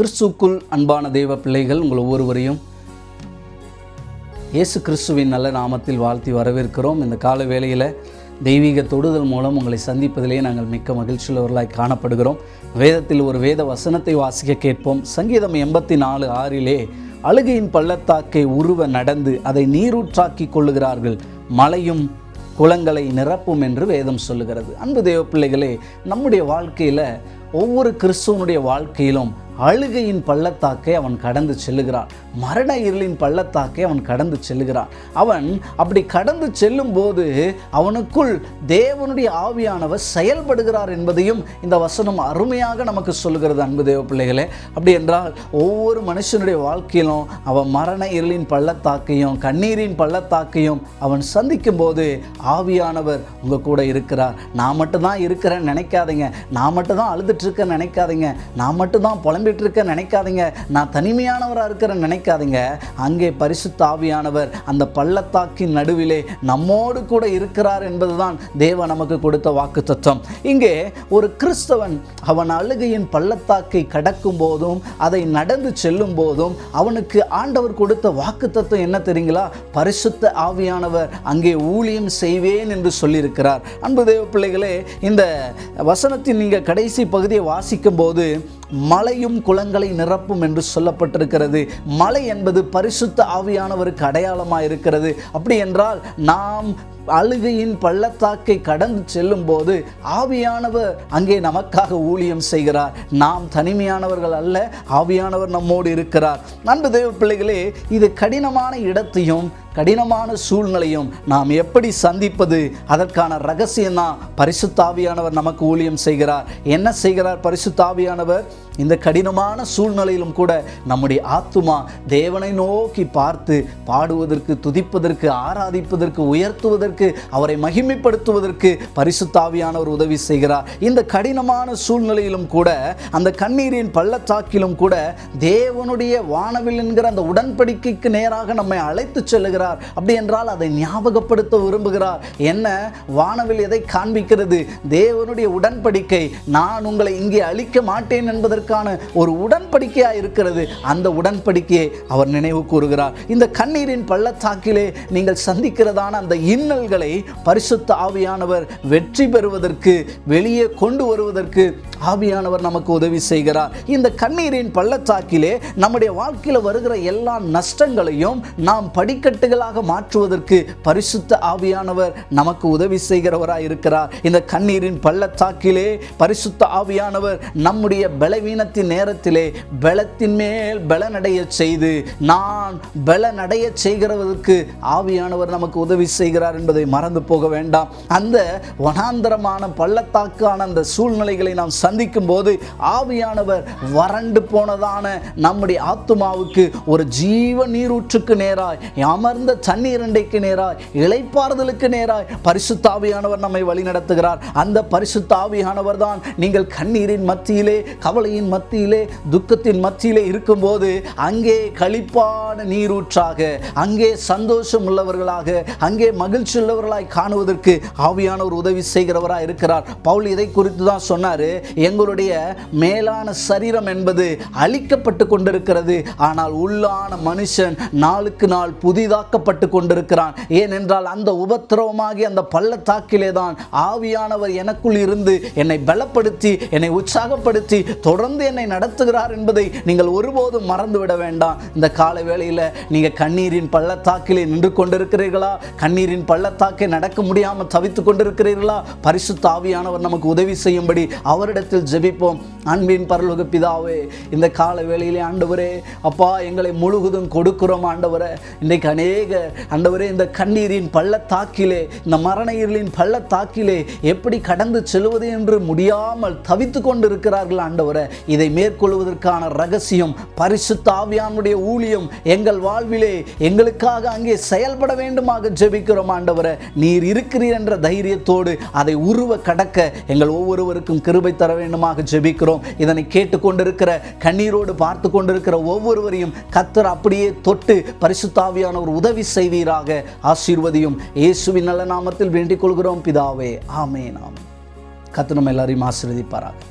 கிறிஸ்துக்குள் அன்பான தெய்வ பிள்ளைகள் உங்கள் ஒவ்வொருவரையும் இயேசு கிறிஸ்துவின் நல்ல நாமத்தில் வாழ்த்தி வரவேற்கிறோம். இந்த கால வேளையில் தெய்வீக தொடுதல் மூலம் உங்களை சந்திப்பதிலே நாங்கள் மிக்க மகிழ்ச்சியுள்ளவர்களாய் காணப்படுகிறோம். வேதத்தில் ஒரு வேத வசனத்தை வாசிக்க கேட்போம். சங்கீதம் எண்பத்தி நாலு ஆறிலே அழுகையின் பள்ளத்தாக்கை உருவ நடந்து அதை நீரூற்றாக்கி கொள்ளுகிறார்கள். மலையும் குளங்களை நிரப்பும் என்று வேதம் சொல்லுகிறது. அன்பு தேவ பிள்ளைகளே நம்முடைய வாழ்க்கையில் ஒவ்வொரு கிறிஸ்துவனுடைய வாழ்க்கையிலும் அழுகையின் பள்ளத்தாக்கை அவன் கடந்து செல்லுகிறான். மரண இருளின் பள்ளத்தாக்கை அவன் கடந்து செல்லுகிறான். அவன் அப்படி கடந்து செல்லும் போது அவனுக்குள் தேவனுடைய ஆவியானவர் செயல்படுகிறார் என்பதையும் இந்த வசனம் அருமையாக நமக்கு சொல்லுகிறது அன்பு தேவ பிள்ளைகளே. அப்படி என்றால் ஒவ்வொரு மனுஷனுடைய வாழ்க்கையிலும் அவன் மரண இருளின் பள்ளத்தாக்கையும் கண்ணீரின் பள்ளத்தாக்கையும் அவன் சந்திக்கும் போது ஆவியானவர் உங்கள் கூட இருக்கிறார். நான் மட்டும்தான் இருக்கிறேன்னு நினைக்காதீங்க. நான் மட்டும்தான் அழுதுட்டு இருக்கேன்னு நினைக்காதீங்க. நான் மட்டும்தான் குறிப்பிட்டு இருக்க நினைக்காதீங்க. நான் தனிமையானவராக இருக்கிறேன்னு நினைக்காதீங்க. அங்கே பரிசுத்த ஆவியானவர் அந்த பள்ளத்தாக்கின் நடுவிலே நம்மோடு கூட இருக்கிறார் என்பதுதான் தேவ நமக்கு கொடுத்த வாக்கு தத்துவம் இங்கே ஒரு கிறிஸ்தவன் அவன் அழுகையின் பள்ளத்தாக்கை கடக்கும் போதும் அதை நடந்து செல்லும் போதும் அவனுக்கு ஆண்டவர் கொடுத்த வாக்கு தத்துவம் என்ன தெரியுங்களா? பரிசுத்த ஆவியானவர் அங்கே ஊழியம் செய்வேன் என்று சொல்லியிருக்கிறார். அன்பு தேவ பிள்ளைகளே இந்த வசனத்தின் நீங்கள் கடைசி பகுதியை வாசிக்கும் போது மலையும் குளங்களை நிரப்பும் என்று சொல்லப்பட்டிருக்கிறது. மலை என்பது பரிசுத்த ஆவியானவருக்கு அடையாளமாக இருக்கிறது. அப்படி என்றால் நாம் அழுகையின் பள்ளத்தாக்கை கடந்து செல்லும் போது ஆவியானவர் அங்கே நமக்காக ஊழியம் செய்கிறார். நாம் தனிமையானவர்கள் அல்ல ஆவியானவர் நம்மோடு இருக்கிறார். அன்பு தேவ பிள்ளைகளே இது கடினமான இடத்தையும் கடினமான சூழ்நிலையும் நாம் எப்படி சந்திப்பது அதற்கான ரகசியம்தான் பரிசுத்தாவியானவர் நமக்கு ஊழியம் செய்கிறார். என்ன செய்கிறார் பரிசுத்தாவியானவர்? இந்த கடினமான சூழ்நிலையிலும் கூட நம்முடைய ஆத்துமா தேவனை நோக்கி பார்த்து பாடுவதற்கு துதிப்பதற்கு ஆராதிப்பதற்கு உயர்த்துவதற்கு அவரை மகிமைப்படுத்துவதற்கு பரிசுத்தாவியானவர் உதவி செய்கிறார். இந்த கடினமான சூழ்நிலையிலும் கூட அந்த கண்ணீரின் பள்ளத்தாக்கிலும் கூட தேவனுடைய வானவில் என்கிற அந்த உடன்படிக்கைக்கு நேராக நம்மை அழைத்து விரும்புகிறார். அப்படி என்றால் அதை ஞாபகப்படுத்த விரும்புகிறார். என்ன? வானவில் எதை காண்பிக்கிறது? தேவனுடைய உடன்படிக்கை. நான் உங்களை இங்கே அழிக்க மாட்டேன் என்பதற்கான ஒரு உடன்படிக்கையாக இருக்கிறது. அந்த உடன்படிக்கையை அவர் நினைவு கூறுகிறார். இந்த கண்ணீரின் பள்ளத்தாக்கிலே நீங்கள் சந்திக்கிறதான அந்த இன்னல்களை பரிசுத்த ஆவியானவர் வெற்றி பெறுவதற்கு வெளியே கொண்டு வருவதற்கு ஆவியானவர் நமக்கு உதவி செய்கிறார். இந்த கண்ணீரின் பள்ளத்தாக்கிலே நம்முடைய வாழ்க்கையில் வருகிற எல்லா நஷ்டங்களையும் நாம் படிக்கட்டுகளாக மாற்றுவதற்கு பரிசுத்த ஆவியானவர் நமக்கு உதவி செய்கிறவராக இருக்கிறார். இந்த கண்ணீரின் பள்ளத்தாக்கிலே பரிசுத்த ஆவியானவர் நம்முடைய பலவீனத்தின் நேரத்திலே பலத்தின் மேல் பலனடைய செய்து நான் பலனடைய செய்கிறவதற்கு ஆவியானவர் நமக்கு உதவி செய்கிறார் என்பதை மறந்து போக வேண்டாம். அந்த வனாந்தரமான பள்ளத்தாக்கான அந்த சூழ்நிலைகளை நாம் சந்திக்கும் போது ஆவியானவர் வறண்டு போனதான நம்முடைய ஆத்துமாவுக்கு ஒரு ஜீவ நீரூற்றுக்கு நேராய் அமர்ந்த சன்னீரண்டைக்கு நேராய் இளைப்பாறுதலுக்கு நேராய் பரிசுத்தாவியானவர் நம்மை வழிநடத்துகிறார் அந்த பரிசுத்தாவியானவர் தான் நீங்கள் கண்ணீரின் மத்தியிலே கவலையின் மத்தியிலே துக்கத்தின் மத்தியிலே இருக்கும்போது அங்கே களிப்பான நீரூற்றாக அங்கே சந்தோஷம் உள்ளவர்களாக அங்கே மகிழ்ச்சி உள்ளவர்களாய் காணுவதற்கு ஆவியானவர் உதவி செய்கிறவராக இருக்கிறார். பவுல் இதை குறித்து தான் சொன்னார். எங்களுடைய மேலான சரீரம் என்பது அழிக்கப்பட்டு கொண்டிருக்கிறது. ஆனால் உள்ளான மனுஷன் நாளுக்கு நாள் புதிதாக்கப்பட்டு கொண்டிருக்கிறான். ஏனென்றால் அந்த உபத்திரவமாகி அந்த பள்ளத்தாக்கிலே தான் ஆவியானவர் எனக்குள் இருந்து என்னை பலப்படுத்தி என்னை உற்சாகப்படுத்தி தொடர்ந்து என்னை நடத்துகிறார் என்பதை நீங்கள் ஒருபோதும் மறந்துவிட வேண்டாம். இந்த கால வேளையில் நீங்கள் கண்ணீரின் பள்ளத்தாக்கிலே நின்று கொண்டிருக்கிறீர்களா? கண்ணீரின் பள்ளத்தாக்கை நடக்க முடியாமல் தவித்து கொண்டிருக்கிறீர்களா? பரிசுத்த ஆவியானவர் நமக்கு உதவி செய்யும்படி அவரிடத்தில் நேரத்தில் ஜெபிப்போம். அன்பின் பரலோக பிதாவே இந்த கால வேளையிலே ஆண்டவரே அப்பா எங்களை முழுகுதும் கொடுக்கிறோம் ஆண்டவரே. இன்றைக்கு அநேக ஆண்டவரே இந்த கண்ணீரின் பள்ளத்தாக்கிலே இந்த மரண இருளின் பள்ளத்தாக்கிலே எப்படி கடந்து செல்வது என்று முடியாமல் தவித்து கொண்டு இருக்கிறார்கள் ஆண்டவரே. இதை மேற்கொள்வதற்கான ரகசியம் பரிசுத்த ஆவியானுடைய ஊழியம் எங்கள் வாழ்விலே எங்களுக்காக அங்கே செயல்பட வேண்டுமாக ஜெபிக்கிறோம் ஆண்டவரே. நீர் இருக்கிறீர் என்ற தைரியத்தோடு அதை உருவ கடக்க எங்கள் ஒவ்வொருவருக்கும் கிருபை தர தர வேண்டுமாக ஜெபிக்கிறோம். இதனை கேட்டுக்கொண்டிருக்கிற கண்ணீரோடு பார்த்து கொண்டிருக்கிற ஒவ்வொருவரையும் கத்தர் அப்படியே தொட்டு பரிசுத்தாவியானவர் உதவி செய்வீராக. ஆசீர்வதியும் இயேசுவின் நல்ல நாமத்தில் வேண்டிக் கொள்கிறோம். பிதாவே ஆமே நாம் கத்து நம்ம எல்லாரையும் ஆசீர்வதிப்பாராக.